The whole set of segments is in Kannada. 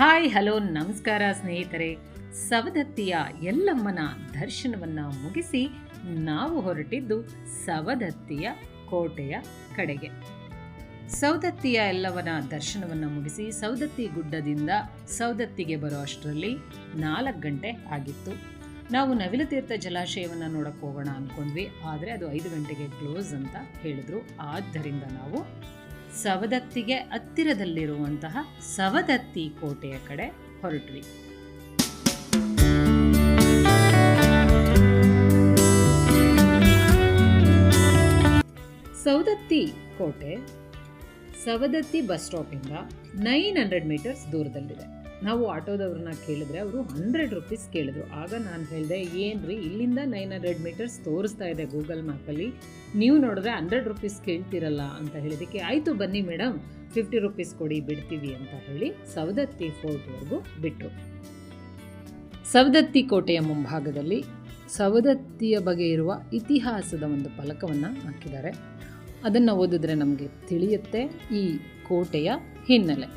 ಹಾಯ್, ಹಲೋ, ನಮಸ್ಕಾರ ಸ್ನೇಹಿತರೆ. ಸವದತ್ತಿಯ ಎಲ್ಲಮ್ಮನ ದರ್ಶನವನ್ನ ಮುಗಿಸಿ ನಾವು ಹೊರಟಿದ್ದು ಸವದತ್ತಿಯ ಕೋಟೆಯ ಕಡೆಗೆ. ಸೌದತ್ತಿಯ ಎಲ್ಲವನ ದರ್ಶನವನ್ನ ಮುಗಿಸಿ ಸೌದತ್ತಿ ಗುಡ್ಡದಿಂದ ಸೌದತ್ತಿಗೆ ಬರೋ ಅಷ್ಟರಲ್ಲಿ ನಾಲ್ಕು ಗಂಟೆ ಆಗಿತ್ತು. ನಾವು ನವಿಲತೀರ್ಥ ಜಲಾಶಯವನ್ನು ನೋಡಕ್ಕೆ ಹೋಗೋಣ ಅಂದ್ಕೊಂಡ್ವಿ ಆದರೆ ಅದು ಐದು ಗಂಟೆಗೆ ಕ್ಲೋಸ್ ಅಂತ ಹೇಳಿದ್ರು. ಆದ್ದರಿಂದ ನಾವು ಸವದತ್ತಿಗೆ ಹತ್ತಿರದಲ್ಲಿರುವಂತಹ ಸವದತ್ತಿ ಕೋಟೆಯ ಕಡೆ ಹೊರಟ್ವಿ. ಸವದತ್ತಿ ಕೋಟೆ, ಸವದತ್ತಿ ಬಸ್ ಸ್ಟಾಪಿಂದ ನೈನ್ ಹಂಡ್ರೆಡ್ ಮೀಟರ್ಸ್ ದೂರದಲ್ಲಿದೆ. ನಾವು ಆಟೋದವ್ರನ್ನ ಕೇಳಿದ್ರೆ ಅವರು ಹಂಡ್ರೆಡ್ ರುಪೀಸ್ ಕೇಳಿದ್ರು. ಆಗ ನಾನು ಹೇಳಿದೆ, ಏನ್ರಿ, ಇಲ್ಲಿಂದ ನೈನ್ ಹಂಡ್ರೆಡ್ ಮೀಟರ್ಸ್ ತೋರಿಸ್ತಾ ಇದೆ ಗೂಗಲ್ ಮ್ಯಾಪಲ್ಲಿ ನೀವು ನೋಡಿದ್ರೆ ಹಂಡ್ರೆಡ್ ರುಪೀಸ್ ಕೇಳ್ತಿರಲ್ಲ ಅಂತ ಹೇಳಿದಕ್ಕೆ ಆಯಿತು ಬನ್ನಿ ಮೇಡಮ್ ಫಿಫ್ಟಿ ರುಪೀಸ್ ಕೊಡಿ, ಬಿಡ್ತೀವಿ ಅಂತ ಹೇಳಿ ಸವದತ್ತಿ ಫೋರ್ಟ್ವರೆಗೂ ಬಿಟ್ಟರು ಸವದತ್ತಿ ಕೋಟೆಯ ಮುಂಭಾಗದಲ್ಲಿ ಸವದತ್ತಿಯ ಬಗ್ಗೆ ಇರುವ ಇತಿಹಾಸದ ಒಂದು ಫಲಕವನ್ನು ಹಾಕಿದ್ದಾರೆ. ಅದನ್ನು ಓದಿದ್ರೆ ನಮಗೆ ತಿಳಿಯುತ್ತೆ ಈ ಕೋಟೆಯ ಹಿನ್ನೆಲೆ.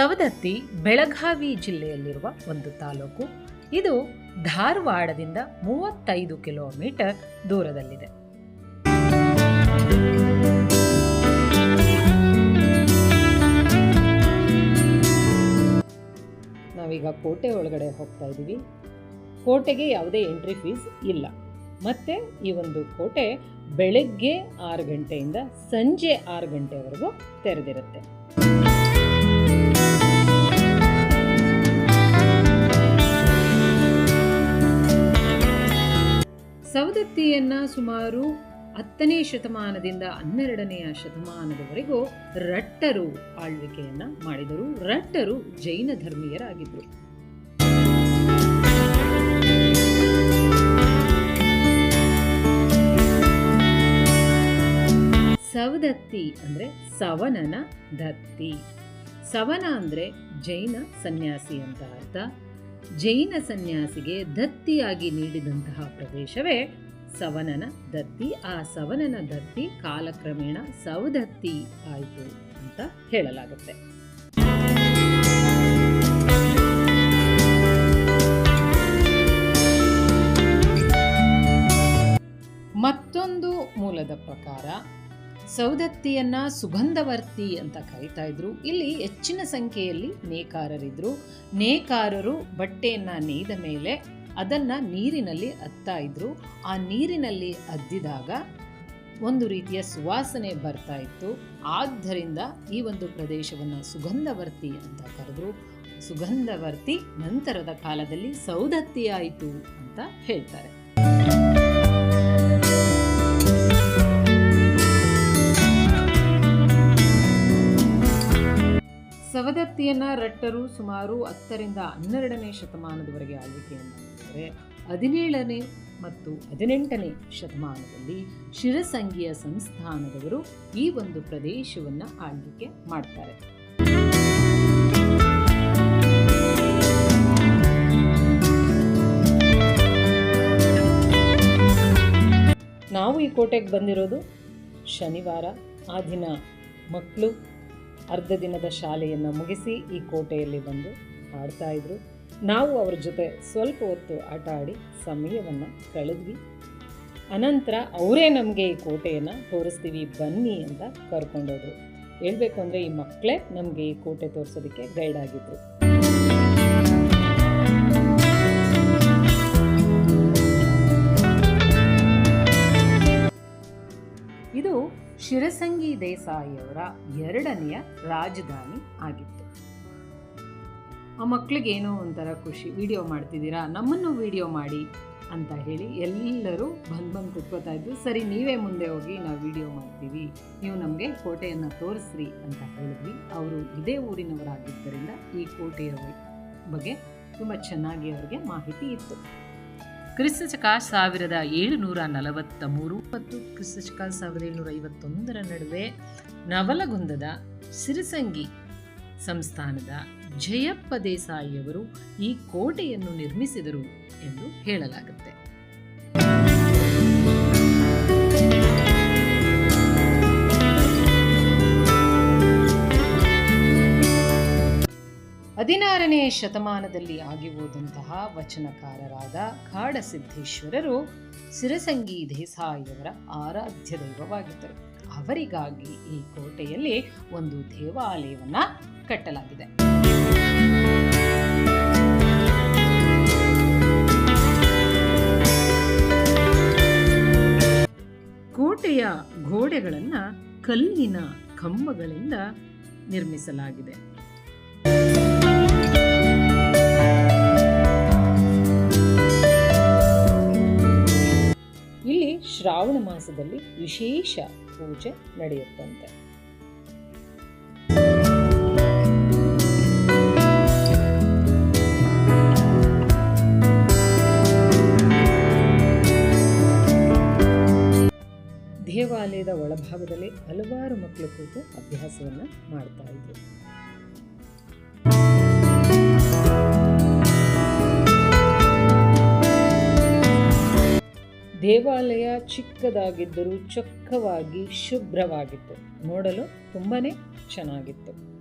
ಸವದತ್ತಿ ಬೆಳಗಾವಿ ಜಿಲ್ಲೆಯಲ್ಲಿರುವ ಒಂದು ತಾಲೂಕು. ಇದು ಧಾರವಾಡದಿಂದ ಮೂವತ್ತೈದು ಕಿಲೋಮೀಟರ್ ದೂರದಲ್ಲಿದೆ. ನಾವೀಗ ಕೋಟೆ ಒಳಗಡೆ ಹೋಗ್ತಾ ಇದ್ದೀವಿ. ಕೋಟೆಗೆ ಯಾವುದೇ ಎಂಟ್ರಿ ಫೀಸ್ ಇಲ್ಲ. ಮತ್ತೆ ಈ ಒಂದು ಕೋಟೆ ಬೆಳಗ್ಗೆ ಆರು ಗಂಟೆಯಿಂದ ಸಂಜೆ ಆರು ಗಂಟೆವರೆಗೂ ತೆರೆದಿರುತ್ತೆ. ಸವದತ್ತಿಯನ್ನ ಸುಮಾರು ಹತ್ತನೇ ಶತಮಾನದಿಂದ ಹನ್ನೆರಡನೆಯ ಶತಮಾನದವರೆಗೂ ರಟ್ಟರು ಆಳ್ವಿಕೆಯನ್ನ ಮಾಡಿದರು. ರಟ್ಟರು ಜೈನ ಧರ್ಮೀಯರಾಗಿದ್ದರು ಸವದತ್ತಿ ಅಂದ್ರೆ ಸವನನ ದತ್ತಿ. ಸವನ ಅಂದ್ರೆ ಜೈನ ಸನ್ಯಾಸಿ ಅಂತ ಅರ್ಥ. ಜೈನ ಸನ್ಯಾಸಿಗೆ ದತ್ತಿಯಾಗಿ ನೀಡಿದಂತಹ ಪ್ರದೇಶವೇ ಸವನನ ದತ್ತಿ, ಆ ಸವನನ ದತ್ತಿ ಕಾಲಕ್ರಮೇಣ ಸವದತ್ತಿ ಆಯಿತು ಅಂತ ಹೇಳಲಾಗುತ್ತೆ. ಮತ್ತೊಂದು ಮೂಲದ ಪ್ರಕಾರ ಸೌದತ್ತಿಯನ್ನ ಸುಗಂಧವರ್ತಿ ಅಂತ ಕರಿತಾ ಇದ್ರು. ಇಲ್ಲಿ ಹೆಚ್ಚಿನ ಸಂಖ್ಯೆಯಲ್ಲಿ ನೇಕಾರರಿದ್ರು. ನೇಕಾರರು ಬಟ್ಟೆಯನ್ನ ನೇಯ್ದ ಮೇಲೆ ಅದನ್ನ ನೀರಿನಲ್ಲಿ ಅತ್ತಾ ಇದ್ರು. ಆ ನೀರಿನಲ್ಲಿ ಅದ್ದಿದಾಗ ಒಂದು ರೀತಿಯ ಸುವಾಸನೆ ಬರ್ತಾ ಇತ್ತು. ಆದ್ದರಿಂದ ಈ ಒಂದು ಪ್ರದೇಶವನ್ನು ಸುಗಂಧವರ್ತಿ ಅಂತ ಕರೆದ್ರು. ಸುಗಂಧವರ್ತಿ ನಂತರದ ಕಾಲದಲ್ಲಿ ಸೌದತ್ತಿಯಾಯಿತು ಅಂತ ಹೇಳ್ತಾರೆ. ಸವದತ್ತಿಯನ್ನ ರಟ್ಟರು ಸುಮಾರು ಹತ್ತರಿಂದ ಹನ್ನೆರಡನೇ ಶತಮಾನದವರೆಗೆ ಆಳ್ವಿಕೆಯನ್ನು ಮಾಡಿದರೆ ಹದಿನೇಳನೇ ಮತ್ತು ಹದಿನೆಂಟನೇ ಶತಮಾನದಲ್ಲಿ ಶಿರಸಂಗಿಯ ಸಂಸ್ಥಾನದವರು ಈ ಒಂದು ಪ್ರದೇಶವನ್ನು ಆಳ್ವಿಕೆ ಮಾಡ್ತಾರೆ. ನಾವು ಈ ಕೋಟೆಗೆ ಬಂದಿರೋದು ಶನಿವಾರ. ಆ ದಿನ ಮಕ್ಕಳು ಅರ್ಧ ದಿನದ ಶಾಲೆಯನ್ನು ಮುಗಿಸಿ ಈ ಕೋಟೆಯಲ್ಲಿ ಬಂದು ಆಡ್ತಾ ಇದ್ರು. ನಾವು ಅವ್ರ ಜೊತೆ ಸ್ವಲ್ಪ ಹೊತ್ತು ಆಟ ಆಡಿ ಸಮಯವನ್ನು ಕಳೆದ್ವಿ. ಅನಂತರ ಅವರೇ ನಮಗೆ ಈ ಕೋಟೆಯನ್ನು ತೋರಿಸ್ತೀವಿ, ಬನ್ನಿ ಅಂತ ಕರ್ಕೊಂಡೋದ್ರು. ಹೇಳಬೇಕು ಅಂದರೆ ಈ ಮಕ್ಕಳೇ ನಮಗೆ ಈ ಕೋಟೆ ತೋರಿಸೋದಕ್ಕೆ ಗೈಡ್ ಆಗಿದ್ರು. ಇದು ಶಿರಸಂಗಿ ದೇಸಾಯಿಯವರ ಎರಡನೆಯ ರಾಜಧಾನಿ ಆಗಿತ್ತು. ಆ ಮಕ್ಕಳಿಗೆ ಏನೋ ಒಂಥರ ಖುಷಿ. ವಿಡಿಯೋ ಮಾಡ್ತಿದ್ದೀರಾ? ನಮ್ಮನ್ನು ವಿಡಿಯೋ ಮಾಡಿ ಅಂತ ಹೇಳಿ ಎಲ್ಲರೂ ಬಂದು ಬಂದು ಕುತ್ಕೋತಾ ಇದ್ರು. ಸರಿ, ನೀವೇ ಮುಂದೆ ಹೋಗಿ ನಾವು ವಿಡಿಯೋ ಮಾಡ್ತೀವಿ. ನೀವು ನಮಗೆ ಕೋಟೆಯನ್ನು ತೋರಿಸ್ರಿ ಅಂತ ಹೇಳಿದ್ವಿ. ಅವರು ಇದೇ ಊರಿನವರಾಗಿದ್ದರಿಂದ ಈ ಕೋಟೆಯ ಬಗ್ಗೆ ತುಂಬ ಚೆನ್ನಾಗಿ ಅವರಿಗೆ ಮಾಹಿತಿ ಇತ್ತು. ಕ್ರಿಸ್ತಶಕ ಸಾವಿರದ ಏಳುನೂರ ನಲವತ್ತ ಮೂರು ಮತ್ತು ಕ್ರಿಸ್ತಶಕ ಸಾವಿರದ ಏಳುನೂರ ಐವತ್ತೊಂದರ ನಡುವೆ ನವಲಗುಂದದ ಸಿರಿಸಂಗಿ ಸಂಸ್ಥಾನದ ಜಯಪ್ಪ ದೇಸಾಯಿಯವರು ಈ ಕೋಟೆಯನ್ನು ನಿರ್ಮಿಸಿದರು ಎಂದು ಹೇಳಲಾಗುತ್ತೆ. ಹದಿನಾರನೇ ಶತಮಾನದಲ್ಲಿ ಆಗಿಹೋದಂತಹ ವಚನಕಾರರಾದ ಕಾಡಸಿದ್ದೇಶ್ವರರು ಸಿರಸಂಗಿ ದೇಸಾಯಿಯವರ ಆರಾಧ್ಯ ದೈವವಾಗಿದ್ದರು. ಅವರಿಗಾಗಿ ಈ ಕೋಟೆಯಲ್ಲಿ ಒಂದು ದೇವಾಲಯವನ್ನು ಕಟ್ಟಲಾಗಿದೆ. ಗೋಡೆಗಳನ್ನ ಕಲ್ಲಿನ ಕಂಬಗಳಿಂದ ನಿರ್ಮಿಸಲಾಗಿದೆ. ಇಲ್ಲಿ ಶ್ರಾವಣ ಮಾಸದಲ್ಲಿ ವಿಶೇಷ ಪೂಜೆ ನಡೆಯುತ್ತಂತೆ. ದೇವಾಲಯದ ಒಳಭಾಗದಲ್ಲಿ ಹಲವಾರು ಮಕ್ಕಳು ಕೂತು ಅಭ್ಯಾಸವನ್ನ ಮಾಡ್ತಾ ಇದ್ರು. ದೇವಾಲಯ ಚಿಕ್ಕದಾಗಿದ್ದರೂ ಚೊಕ್ಕವಾಗಿ ಶುಭ್ರವಾಗಿತ್ತು. ನೋಡಲು ತುಂಬಾನೇ ಚೆನ್ನಾಗಿತ್ತು.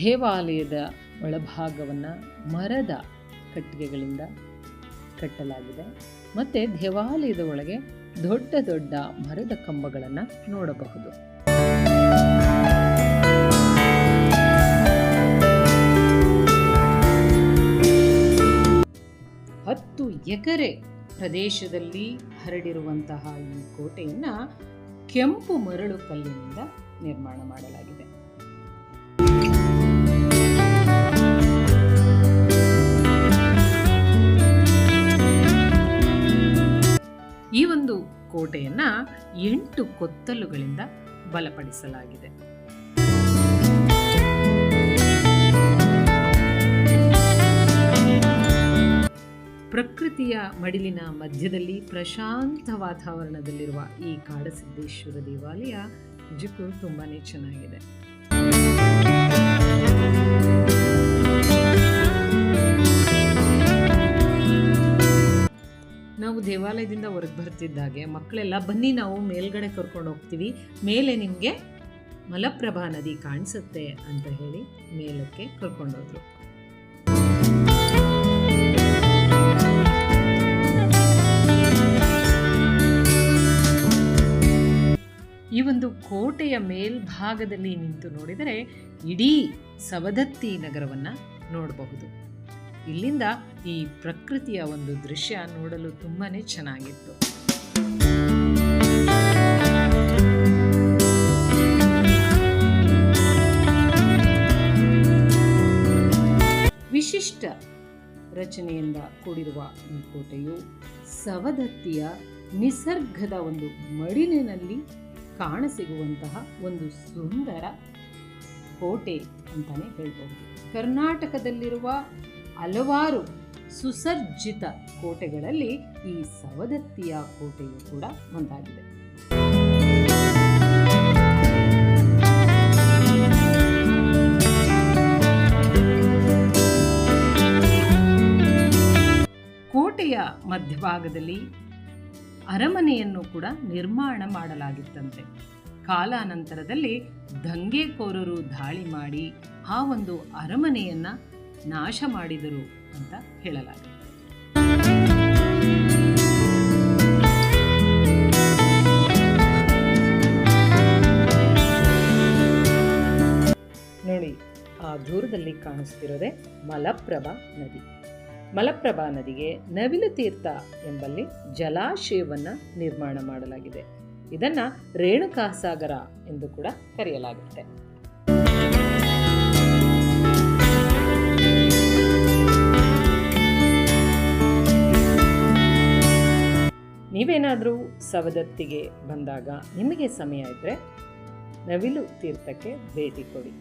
ದೇವಾಲಯದ ಒಳಭಾಗವನ್ನು ಮರದ ಕಟ್ಟಿಗೆಗಳಿಂದ ಕಟ್ಟಲಾಗಿದೆ. ಮತ್ತು ದೇವಾಲಯದ ಒಳಗೆ ದೊಡ್ಡ ದೊಡ್ಡ ಮರದ ಕಂಬಗಳನ್ನು ನೋಡಬಹುದು. ಹತ್ತು ಎಕರೆ ಪ್ರದೇಶದಲ್ಲಿ ಹರಡಿರುವಂತಹ ಈ ಕೋಟೆಯನ್ನು ಕೆಂಪು ಮರಳು ಕಲ್ಲಿನಿಂದ ನಿರ್ಮಾಣ ಮಾಡಲಾಗಿದೆ. ಈ ಒಂದು ಕೋಟೆಯನ್ನ ಎಂಟು ಕೊತ್ತಲುಗಳಿಂದ ಬಲಪಡಿಸಲಾಗಿದೆ. ಪ್ರಕೃತಿಯ ಮಡಿಲಿನ ಮಧ್ಯದಲ್ಲಿ ಪ್ರಶಾಂತ ವಾತಾವರಣದಲ್ಲಿರುವ ಈ ಕಾಡಸಿದ್ದೇಶ್ವರ ದೇವಾಲಯ ನಿಜಕ್ಕೂ ತುಂಬಾ ಚೆನ್ನಾಗಿದೆ. ನಾವು ದೇವಾಲಯದಿಂದ ಹೊರಗೆ ಬರ್ತಿದ್ದಾಗೆ ಮಕ್ಕಳೆಲ್ಲ ಬನ್ನಿ ನಾವು ಮೇಲ್ಗಡೆ ಕರ್ಕೊಂಡು ಹೋಗ್ತೀವಿ. ಮೇಲೆ ನಿಮಗೆ ಮಲಪ್ರಭಾ ನದಿ ಕಾಣಿಸುತ್ತೆ ಅಂತ ಹೇಳಿ ಮೇಲಕ್ಕೆ ಕರ್ಕೊಂಡೋದ್ರು ಈ ಒಂದು ಕೋಟೆಯ ಮೇಲ್ಭಾಗದಲ್ಲಿ ನಿಂತು ನೋಡಿದರೆ ಇಡೀ ಸವದತ್ತಿ ನಗರವನ್ನು ನೋಡಬಹುದು. ಇಲ್ಲಿಂದ ಈ ಪ್ರಕೃತಿಯ ಒಂದು ದೃಶ್ಯ ನೋಡಲು ತುಂಬಾನೇ ಚೆನ್ನಾಗಿತ್ತು. ವಿಶಿಷ್ಟ ರಚನೆಯಿಂದ ಕೂಡಿರುವ ಈ ಕೋಟೆಯು ಸವದತ್ತಿಯ ನಿಸರ್ಗದ ಒಂದು ಮಡಿಲಿನಲ್ಲಿ ಕಾಣಸಿಗುವಂತಹ ಒಂದು ಸುಂದರ ಕೋಟೆ ಅಂತಾನೆ ಹೇಳ್ಬೋದು. ಕರ್ನಾಟಕದಲ್ಲಿರುವ ಹಲವಾರು ಸುಸಜ್ಜಿತ ಕೋಟೆಗಳಲ್ಲಿ ಈ ಸವದತ್ತಿಯ ಕೋಟೆಯು ಕೂಡ ಒಂದಾಗಿದೆ. ಕೋಟೆಯ ಮಧ್ಯಭಾಗದಲ್ಲಿ ಅರಮನೆಯನ್ನು ಕೂಡ ನಿರ್ಮಾಣ ಮಾಡಲಾಗಿತ್ತಂತೆ. ಕಾಲಾನಂತರದಲ್ಲಿ ದಂಗೆಕೋರರು ದಾಳಿ ಮಾಡಿ ಆ ಒಂದು ಅರಮನೆಯನ್ನ ನಾಶ ಮಾಡಿದರು ಅಂತ ಹೇಳಲಾಗಿದೆ. ನೋಡಿ, ಆ ದೂರದಲ್ಲಿ ಕಾಣಿಸ್ತಿರೋದೆ ಮಲಪ್ರಭಾ ನದಿ. ಮಲಪ್ರಭಾ ನದಿಗೆ ನವಿಲು ತೀರ್ಥ ಎಂಬಲ್ಲಿ ಜಲಾಶಯವನ್ನ ನಿರ್ಮಾಣ ಮಾಡಲಾಗಿದೆ. ಇದನ್ನ ರೇಣುಕಾಸಾಗರ ಎಂದು ಕೂಡ ಕರೆಯಲಾಗುತ್ತೆ. ನೀವೇನಾದರೂ ಸವದತ್ತಿಗೆ ಬಂದಾಗ ನಿಮಗೆ ಸಮಯ ಇದ್ದರೆ ನವಿಲು ತೀರ್ಥಕ್ಕೆ ಭೇಟಿ ಕೊಡಿ.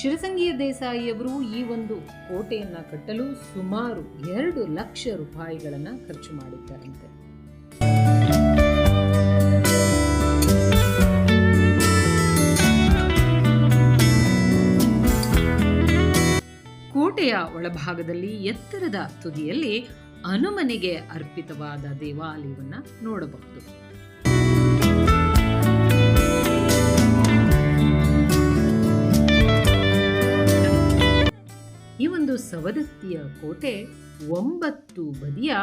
ಶಿರಸಂಗಿಯ ದೇಸಾಯಿಯವರು ಈ ಒಂದು ಕೋಟೆಯನ್ನು ಕಟ್ಟಲು ಸುಮಾರು ಎರಡು ಲಕ್ಷ ರೂಪಾಯಿಗಳನ್ನು ಖರ್ಚು ಮಾಡಿದ್ದಾರಂತೆ. ಕೋಟೆಯ ಒಳಭಾಗದಲ್ಲಿ ಎತ್ತರದ ತುದಿಯಲ್ಲಿ ಹನುಮನಿಗೆ ಅರ್ಪಿತವಾದ ದೇವಾಲಯವನ್ನು ನೋಡಬಹುದು. ಈ ಒಂದು ಸವದತ್ತಿಯ ಕೋಟೆ ಒಂಬತ್ತು ಬದಿಯ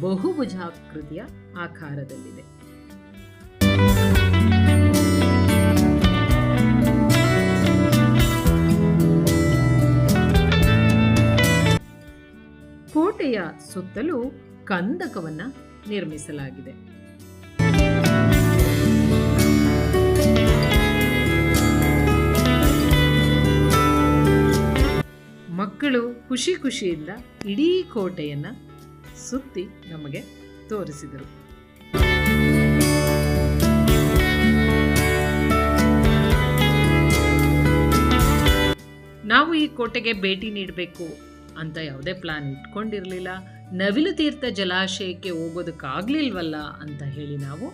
ಬಹುಭುಜಾಕೃತಿಯ ಆಕಾರದಲ್ಲಿದೆ. ಕೋಟೆಯ ಸುತ್ತಲೂ ಕಂದಕವನ್ನ ನಿರ್ಮಿಸಲಾಗಿದೆ. ಮಕ್ಕಳು ಖುಷಿ ಖುಷಿಯಿಂದ ಇಡೀ ಕೋಟೆಯನ್ನ ಸುತ್ತಿ ನಮಗೆ ತೋರಿಸಿದರು. ನಾವು ಈ ಕೋಟೆಗೆ ಭೇಟಿ ನೀಡಬೇಕು. ಅಂತ ಯಾವುದೇ ಪ್ಲಾನ್ ಇಟ್ಕೊಂಡಿರಲಿಲ್ಲ. ನವಿಲು ತೀರ್ಥ ಜಲಾಶಯಕ್ಕೆ ಹೋಗೋದಕ್ಕಾಗ್ಲಿಲ್ವಲ್ಲ ಅಂತ ಹೇಳಿ ನಾವು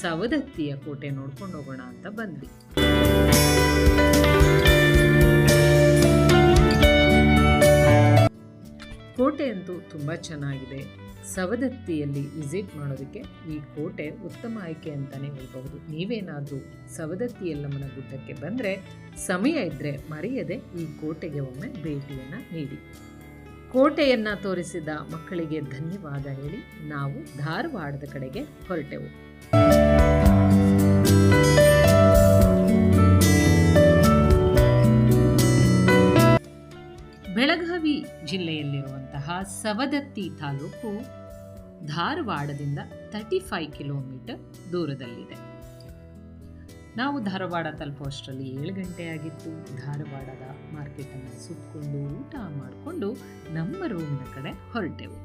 ಸವದತ್ತಿಯ ಕೋಟೆ ನೋಡ್ಕೊಂಡು ಹೋಗೋಣ ಅಂತ ಬಂದ್ವಿ. ಕೋಟೆ ಅಂತೂ ತುಂಬ ಚೆನ್ನಾಗಿದೆ. ಸವದತ್ತಿಯಲ್ಲಿ ವಿಸಿಟ್ ಮಾಡೋದಕ್ಕೆ ಈ ಕೋಟೆ ಉತ್ತಮ ಆಯ್ಕೆ ಅಂತಲೇ ಹೇಳ್ಬಹುದು. ನೀವೇನಾದರೂ ಸವದತ್ತಿ ಯಲ್ಲಮ್ಮನ ಗುಡ್ಡಕ್ಕೆ ಬಂದರೆ ಸಮಯ ಇದ್ದರೆ ಮರೆಯದೆ ಈ ಕೋಟೆಗೆ ಒಮ್ಮೆ ಭೇಟಿಯನ್ನು ನೀಡಿ. ಕೋಟೆಯನ್ನು ತೋರಿಸಿದ ಮಕ್ಕಳಿಗೆ ಧನ್ಯವಾದ ಹೇಳಿ ನಾವು ಧಾರವಾಡದ ಕಡೆಗೆ ಹೊರಟೆವು. ಬೆಳಗಾವಿ ಜಿಲ್ಲೆಯಲ್ಲಿರುವಂತಹ ಸವದತ್ತಿ ತಾಲೂಕು ಧಾರವಾಡದಿಂದ ತರ್ಟಿ ಫೈವ್ ಕಿಲೋಮೀಟರ್ ದೂರದಲ್ಲಿದೆ. ನಾವು ಧಾರವಾಡ ತಲುಪುವಷ್ಟರಲ್ಲಿ ಏಳು ಗಂಟೆ ಆಗಿತ್ತು. ಧಾರವಾಡದ ಮಾರ್ಕೆಟನ್ನು ಸುತ್ತಕೊಂಡು ಊಟ ಮಾಡಿಕೊಂಡು ನಮ್ಮ ರೂಮಿನ ಕಡೆ ಹೊರಟೆವು.